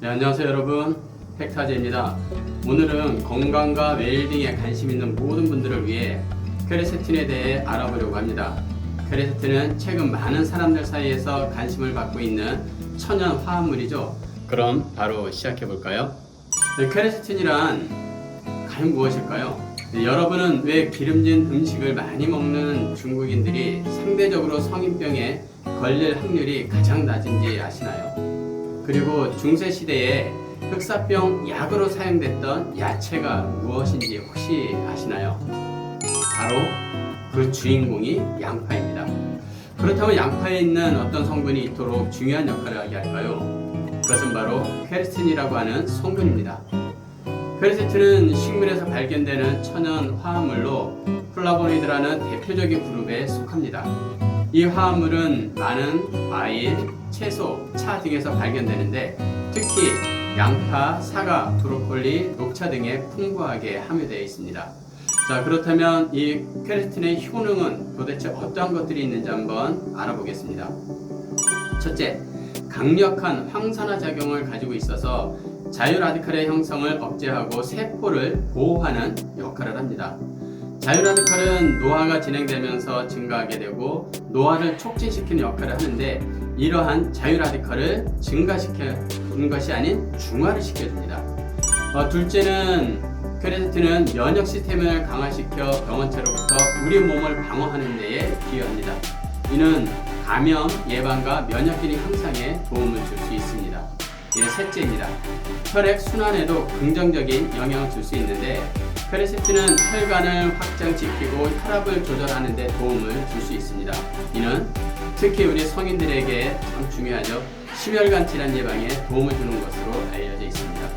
네, 안녕하세요 여러분 팩타제입니다 오늘은 건강과 웰빙에 관심 있는 모든 분들을 위해 퀘레세틴에 대해 알아보려고 합니다 퀘레세틴은 최근 많은 사람들 사이에서 관심을 받고 있는 천연 화합물이죠 그럼 바로 시작해 볼까요? 네, 퀘레세틴이란 과연 무엇일까요? 네, 여러분은 왜 기름진 음식을 많이 먹는 중국인들이 상대적으로 성인병에 걸릴 확률이 가장 낮은지 아시나요? 그리고 중세 시대에 흑사병 약으로 사용됐던 야채가 무엇인지 혹시 아시나요? 바로 그 주인공이 양파입니다. 그렇다면 양파에 있는 어떤 성분이 이토록 중요한 역할을 하게 할까요? 그것은 바로 퀘르틴이라고 하는 성분입니다. 퀘르틴은 식물에서 발견되는 천연 화합물로 플라보노이드라는 대표적인 그룹에 속합니다. 이 화합물은 많은 과일, 채소, 차 등에서 발견되는데 특히 양파, 사과, 브로콜리, 녹차 등에 풍부하게 함유되어 있습니다. 자 그렇다면 이 퀘르틴의 효능은 도대체 어떠한 것들이 있는지 한번 알아보겠습니다. 첫째, 강력한 항산화 작용을 가지고 있어서 자유라디칼의 형성을 억제하고 세포를 보호하는 역할을 합니다. 자유라디칼은 노화가 진행되면서 증가하게 되고 노화를 촉진시키는 역할을 하는데 이러한 자유라디칼을 증가시키는 것이 아닌 중화를 시켜줍니다. 어, 둘째는 퀘레틴은 면역 시스템을 강화시켜 병원체로부터 우리 몸을 방어하는 데에 기여합니다. 이는 감염 예방과 면역 기능 향상에 도움을 줄 수 있습니다. 예, 셋째입니다. 혈액 순환에도 긍정적인 영향을 줄 수 있는데 페르시틴은 혈관을 확장시키고 혈압을 조절하는 데 도움을 줄 수 있습니다. 이는 특히 우리 성인들에게 참 중요하죠. 심혈관 질환 예방에 도움을 주는 것으로 알려져 있습니다.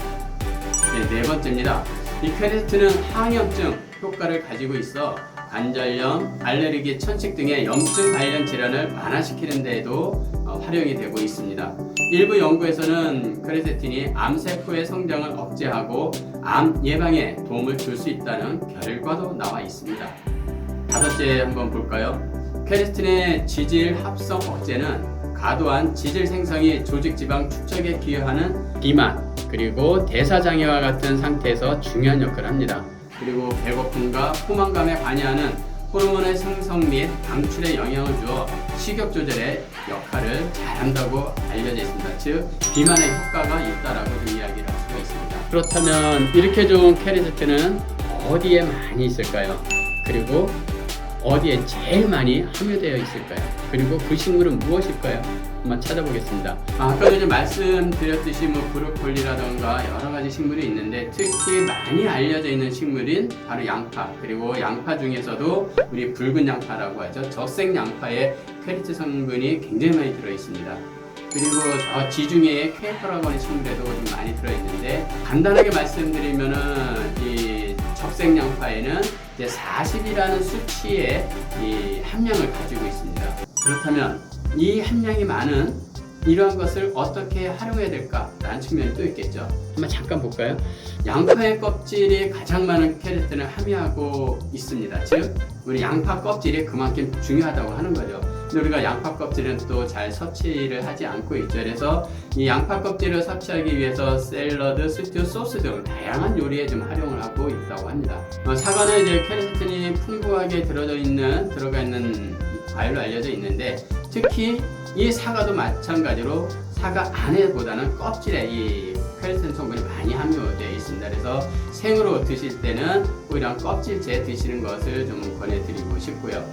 네, 네 번째입니다. 이 페르시틴은 항염증 효과를 가지고 있어 관절염, 알레르기, 천식 등의 염증 관련 질환을 완화시키는 데에도 어, 활용이 되고 있습니다. 일부 연구에서는 크레세틴이 암세포의 성장을 억제하고 암 예방에 도움을 줄 수 있다는 결과도 나와 있습니다. 다섯째 한번 볼까요? 퀘레스틴의 지질 합성 억제는 과도한 지질 생성이 조직 지방 축적에 기여하는 비만 그리고 대사 장애와 같은 상태에서 중요한 역할을 합니다. 그리고 배고픔과 포만감에 관여하는 호르몬의 생성 및 방출에 영향을 주어 식욕 조절에 역할을 잘한다고 알려져 있습니다. 즉 비만의 효과가 있다라고 이야기를 할 수가 있습니다. 그렇다면 이렇게 좋은 캐리세트는 어디에 많이 있을까요? 그리고 어디에 제일 많이 함유되어 있을까요? 그리고 그 식물은 무엇일까요? 한번 찾아보겠습니다. 아, 아까도 이제 말씀드렸듯이 뭐 브로콜리라던가 여러 가지 식물이 있는데 특히 많이 알려져 있는 식물인 바로 양파 그리고 양파 중에서도 우리 붉은 양파라고 하죠. 적색 양파에 페리트 성분이 굉장히 많이 들어 있습니다. 그리고 저 지중해의 케이퍼라고 하는 식물에도 좀 많이 들어 있는데 간단하게 말씀드리면은 이 적색 양파에는 이제 40이라는 수치의 이 함량을 가지고 있습니다. 그렇다면 이 함량이 많은 이러한 것을 어떻게 활용해야 될까 라는 측면이 또 있겠죠. 한번 잠깐 볼까요? 양파의 껍질이 가장 많은 캐레틴을 함유하고 있습니다. 즉, 우리 양파 껍질이 그만큼 중요하다고 하는 거죠. 우리가 양파 껍질은 또 잘 섭취를 하지 않고 있죠. 그래서 이 양파 껍질을 섭취하기 위해서 샐러드, 스튜, 소스 등 다양한 요리에 좀 활용을 하고 있다고 합니다. 어, 사과는 이제 캐레틴이 풍부하게 들어져 있는 들어가 있는 과일로 알려져 있는데 특히 이 사과도 마찬가지로 사과 안에보다는 껍질에 이 퀘르틴 성분이 많이 함유되어 있습니다. 그래서 생으로 드실 때는 오히려 껍질째 드시는 것을 좀 권해드리고 싶고요.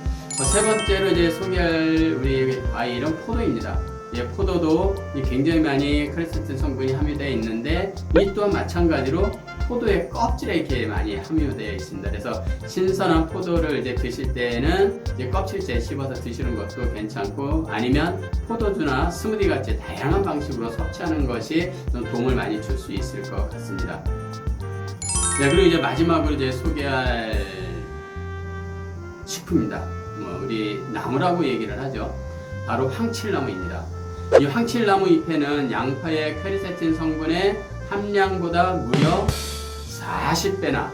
어, 세 번째로 이제 소개할 우리 과일은 포도입니다. 예, 포도도 이 굉장히 많이 크레스틴 성분이 함유되어 있는데 이 또한 마찬가지로 포도의 껍질에 이렇게 많이 함유되어 있습니다. 그래서 신선한 포도를 이제 드실 때는 이제 껍질째 씹어서 드시는 것도 괜찮고 아니면 포도주나 스무디 같이 다양한 방식으로 섭취하는 것이 좀 도움을 많이 줄 수 있을 것 같습니다. 네, 그리고 이제 마지막으로 이제 소개할 식품입니다. 뭐 우리 나무라고 얘기를 하죠. 바로 황칠나무입니다. 이 황칠나무 잎에는 양파의 퀘리세틴 성분의 함량보다 무려 40배나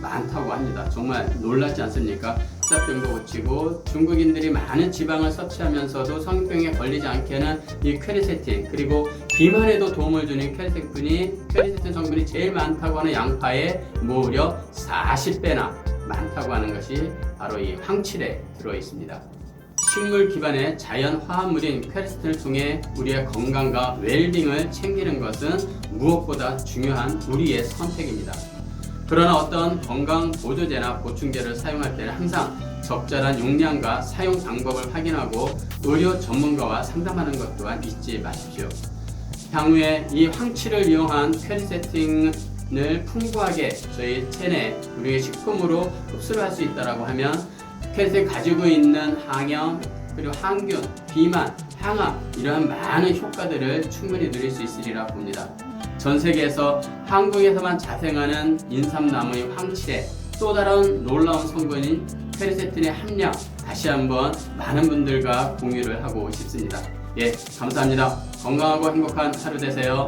많다고 합니다. 정말 놀랍지 않습니까? 백사병도 고치고 중국인들이 많은 지방을 섭취하면서도 성병에 걸리지 않게 하는 이 퀘리세틴 그리고 비만에도 도움을 주는 퀘리세틴이 퀘리세틴 성분이 제일 많다고 하는 양파에 무려 40배나 많다고 하는 것이 바로 이 황칠에 들어 있습니다. 식물 기반의 자연 화합물인 퀘르스틴을 통해 우리의 건강과 웰빙을 챙기는 것은 무엇보다 중요한 우리의 선택입니다. 그러나 어떤 건강 보조제나 보충제를 사용할 때는 항상 적절한 용량과 사용 방법을 확인하고 의료 전문가와 상담하는 것 또한 잊지 마십시오. 향후에 이 황치를 이용한 퀘리 세팅 을 풍부하게 저희 체내 우리의 식품으로 흡수를 할 수 있다고 하면 퀘리세팅 가지고 있는 항염 그리고 항균, 비만, 항암 이러한 많은 효과들을 충분히 누릴 수 있으리라 봅니다. 전 세계에서 한국에서만 자생하는 인삼나무의 황칠에 또 다른 놀라운 성분인 페리세틴의 함량 다시 한번 많은 분들과 공유를 하고 싶습니다. 예, 감사합니다. 건강하고 행복한 하루 되세요.